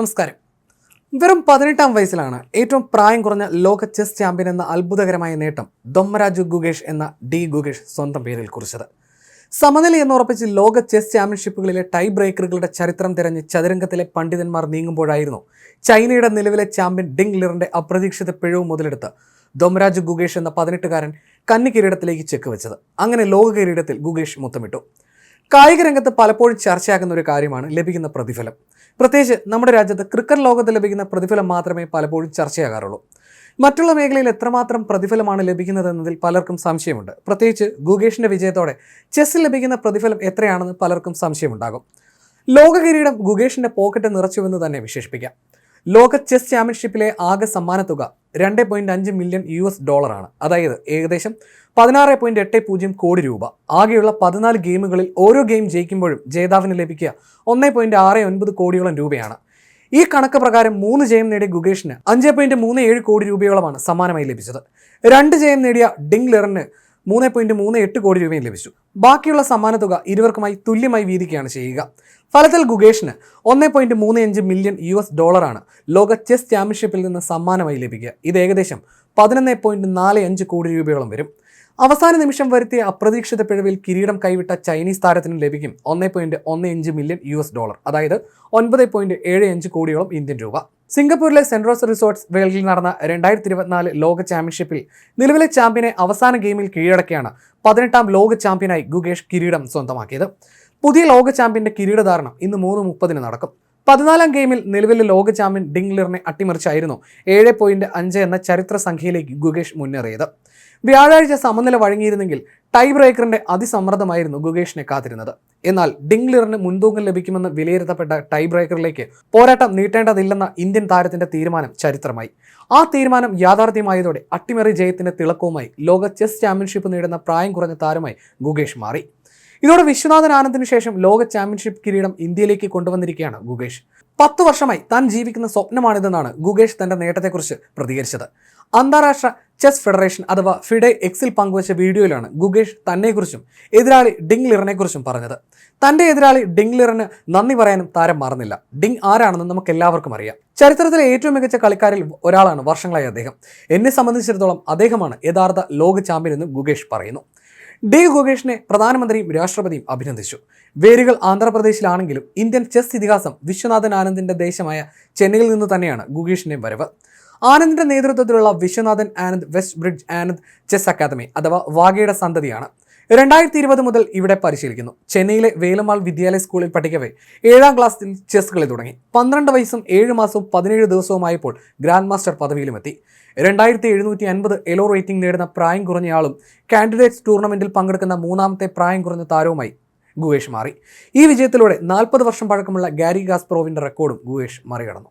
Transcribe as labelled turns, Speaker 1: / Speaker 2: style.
Speaker 1: നമസ്കാരം. വെറും പതിനെട്ടാം വയസ്സിലാണ് ഏറ്റവും പ്രായം കുറഞ്ഞ ലോക ചെസ് ചാമ്പ്യൻ എന്ന അത്ഭുതകരമായ നേട്ടം ദൊമ്മരാജു ഗുഗേഷ് എന്ന ഡി ഗുഗേഷ് സ്വന്തം പേരിൽ കുറിച്ചത്. സമനില എന്ന് ഉറപ്പിച്ച് ലോക ചെസ് ചാമ്പ്യൻഷിപ്പുകളിലെ ടൈ ബ്രേക്കറുകളുടെ ചരിത്രം തിരഞ്ഞ് ചതുരംഗത്തിലെ പണ്ഡിതന്മാർ നീങ്ങുമ്പോഴായിരുന്നു ചൈനയുടെ നിലവിലെ ചാമ്പ്യൻ ഡിങ് ലിറിന്റെ അപ്രതീക്ഷിത പിഴവ് മുതലെടുത്ത് ദൊമരാജ് ഗുഗേഷ് എന്ന പതിനെട്ടുകാരൻ കന്നി കിരീടത്തിലേക്ക് ചെക്ക് വെച്ചത്. അങ്ങനെ ലോക കിരീടത്തിൽ ഗുഗേഷ് മുത്തമിട്ടു. കായിക രംഗത്ത് പലപ്പോഴും ചർച്ചയാക്കുന്ന ഒരു കാര്യമാണ് ലഭിക്കുന്ന പ്രതിഫലം. പ്രത്യേകിച്ച് നമ്മുടെ രാജ്യത്ത് ക്രിക്കറ്റ് ലോകത്ത് ലഭിക്കുന്ന പ്രതിഫലം മാത്രമേ പലപ്പോഴും ചർച്ചയാകാറുള്ളൂ. മറ്റുള്ള മേഖലയിൽ എത്രമാത്രം പ്രതിഫലമാണ് ലഭിക്കുന്നതെന്നതിൽ പലർക്കും സംശയമുണ്ട്. പ്രത്യേകിച്ച് ഗുഗേഷിന്റെ വിജയത്തോടെ ചെസ്സിൽ ലഭിക്കുന്ന പ്രതിഫലം എത്രയാണെന്ന് പലർക്കും സംശയമുണ്ടാകും. ലോക കിരീടം ഗുഗേഷിന്റെ പോക്കറ്റ് നിറച്ചുവെന്ന് തന്നെ വിശേഷിപ്പിക്കാം. ലോക ചെസ് ചാമ്പ്യൻഷിപ്പിലെ ആകെ സമ്മാനത്തുക രണ്ട് പോയിന്റ് അഞ്ച് മില്യൺ യു എസ് ഡോളറാണ് അതായത് ഏകദേശം പതിനാറ് പോയിന്റ് എട്ട് പൂജ്യം കോടി രൂപ. ആകെയുള്ള പതിനാല് ഗെയിമുകളിൽ ഓരോ ഗെയിം ജയിക്കുമ്പോഴും ജേതാവിന് ലഭിക്കുക ഒന്ന് പോയിന്റ് ആറ് ഒൻപത് കോടിയോളം രൂപയാണ്. ഈ കണക്ക് പ്രകാരം മൂന്ന് ജയം നേടിയ ഗുഗേഷിന് അഞ്ച് പോയിന്റ് മൂന്ന് ഏഴ് കോടി രൂപയോളമാണ് സമ്മാനമായി ലഭിച്ചത്. രണ്ട് ജയം നേടിയ ഡിങ് ലെറിന് മൂന്ന് പോയിന്റ് മൂന്ന് എട്ട് കോടി രൂപയും ലഭിച്ചു. ബാക്കിയുള്ള സമ്മാനത്തുക ഇരുവർക്കുമായി തുല്യമായി വീതിക്കുകയാണ് ചെയ്യുക. ഫലത്തിൽ ഗുഗേഷിന് ഒന്ന് പോയിന്റ് മൂന്ന് അഞ്ച് മില്യൺ യു എസ് ഡോളറാണ് ലോക ചെസ് ചാമ്പ്യൻഷിപ്പിൽ നിന്ന് സമ്മാനമായി ലഭിക്കുക. ഇത് ഏകദേശം പതിനൊന്ന് പോയിന്റ് നാല് അഞ്ച് കോടി രൂപയോളം വരും. അവസാന നിമിഷം വരുത്തിയ അപ്രതീക്ഷിത പിഴവിൽ കിരീടം കൈവിട്ട ചൈനീസ് താരത്തിന് ലഭിക്കും. ഒന്ന് പോയിന്റ് ഒന്ന് അഞ്ച് മില്യൺ യു എസ് ഡോളർ അതായത് ഒൻപത് പോയിന്റ് ഏഴ് അഞ്ച് കോടിയോളം ഇന്ത്യൻ രൂപ. സിംഗപ്പൂരിലെ സെൻറോസ് റിസോർട്ട്സ് വേൾഡിൽ നടന്ന രണ്ടായിരത്തി ഇരുപത്തിനാല് ലോക ചാമ്പ്യൻഷിപ്പിൽ നിലവിലെ ചാമ്പ്യനെ അവസാന ഗെയിമിൽ കീഴടക്കിയാണ് പതിനെട്ടാം ലോക ചാമ്പ്യനായി ഗുകേഷ് കിരീടം സ്വന്തമാക്കിയത്. പുതിയ ലോക ചാമ്പ്യന്റെ കിരീടധാരണം ഇന്ന് മൂന്ന് മുപ്പതിന് നടക്കും. പതിനാലാം ഗെയിമിൽ നിലവിലെ ലോക ചാമ്പ്യൻ ഡിംഗ്ലറിനെ അട്ടിമറിച്ചായിരുന്നു ഏഴ് പോയിന്റ് അഞ്ച് എന്ന ചരിത്ര സംഖ്യയിലേക്ക് ഗുകേഷ് മുന്നേറിയത്. വ്യാഴാഴ്ച സമനില വഴങ്ങിയിരുന്നെങ്കിൽ ടൈ ബ്രേക്കറിന്റെ അതിസമ്മർദ്ദമായിരുന്നു ഗുഗേഷിനെ കാത്തിരുന്നത്. എന്നാൽ ഡിംഗ്ലിറിന് മുൻതൂക്കം ലഭിക്കുമെന്ന് വിലയിരുത്തപ്പെട്ട ടൈ ബ്രേക്കറിലേക്ക് പോരാട്ടം നീട്ടേണ്ടതില്ലെന്ന ഇന്ത്യൻ താരത്തിന്റെ തീരുമാനം ചരിത്രമായി. ആ തീരുമാനം യാഥാർത്ഥ്യമായതോടെ അട്ടിമറി ജയത്തിന്റെ തിളക്കവുമായി ലോക ചെസ് ചാമ്പ്യൻഷിപ്പ് നേടുന്ന പ്രായം കുറഞ്ഞ താരമായി ഗുഗേഷ് മാറി. ഇതോടെ വിശ്വനാഥൻ ആനന്ദിനു ശേഷം ലോക ചാമ്പ്യൻഷിപ്പ് കിരീടം ഇന്ത്യയിലേക്ക് കൊണ്ടുവന്നിരിക്കുകയാണ് ഗുഗേഷ് പത്ത് വർഷമായി താൻ ജീവിക്കുന്ന സ്വപ്നമാണിതെന്നാണ് ഗുഗേഷ് തന്റെ നേട്ടത്തെക്കുറിച്ച് പ്രതികരിച്ചത്. അന്താരാഷ്ട്ര ചെസ് ഫെഡറേഷൻ അഥവാ ഫിഡെ എക്സിൽ പങ്കുവച്ച വീഡിയോയിലാണ് ഗുഗേഷ് തന്നെക്കുറിച്ചും എതിരാളി ഡിങ് ലിറിനെക്കുറിച്ചും പറഞ്ഞത്. തന്റെ എതിരാളി ഡിങ് ലിറിന് നന്ദി പറയാനും താരം മറന്നില്ല. ഡിങ് ആരാണെന്ന് നമുക്ക് എല്ലാവർക്കും അറിയാം. ചരിത്രത്തിലെ ഏറ്റവും മികച്ച കളിക്കാരിൽ ഒരാളാണ് വർഷങ്ങളായി അദ്ദേഹം. എന്നെ സംബന്ധിച്ചിടത്തോളം അദ്ദേഹമാണ് യഥാർത്ഥ ലോക ചാമ്പ്യൻ എന്ന് ഗുഗേഷ് പറയുന്നു. ഡി ഗുഗേഷിനെ പ്രധാനമന്ത്രിയും രാഷ്ട്രപതിയും അഭിനന്ദിച്ചു. വേരുകൾ ആന്ധ്രാപ്രദേശിലാണെങ്കിലും ഇന്ത്യൻ ചെസ് ഇതിഹാസം വിശ്വനാഥൻ ആനന്ദിന്റെ ദേശമായ ചെന്നൈയിൽ നിന്ന് തന്നെയാണ് ഗുഗേഷിന്റെ വരവ്. ആനന്ദിന്റെ നേതൃത്വത്തിലുള്ള Viswanathan Anand west bridge Anand chess academy അഥവാ വാഗയുടെ സന്തതിയാണ്. രണ്ടായിരത്തി ഇരുപത് മുതൽ ഇവിടെ പരിശീലിക്കുന്നു. ചെന്നൈയിലെ വേലമാൾ വിദ്യാലയ സ്കൂളിൽ പഠിക്കവേ ഏഴാം ക്ലാസ്സിൽ ചെസ് കളി തുടങ്ങി. പന്ത്രണ്ട് വയസ്സും ഏഴ് മാസവും പതിനേഴ് ദിവസവുമായപ്പോൾ ഗ്രാൻഡ് മാസ്റ്റർ പദവിയിലുമെത്തി രണ്ടായിരത്തി എഴുന്നൂറ്റി അൻപത് എലോ റേറ്റിംഗ് നേടുന്ന പ്രായം കുറഞ്ഞയാളും കാൻഡിഡേറ്റ്സ് ടൂർണമെന്റിൽ പങ്കെടുക്കുന്ന മൂന്നാമത്തെ പ്രായം കുറഞ്ഞ താരവുമായി ഗുവേഷ് മാറി. ഈ വിജയത്തിലൂടെ നാൽപ്പത് വർഷം പഴക്കമുള്ള ഗാരി ഗാസ്പ്രോവിന്റെ റെക്കോർഡും ഗുവേഷ് മറികടന്നു.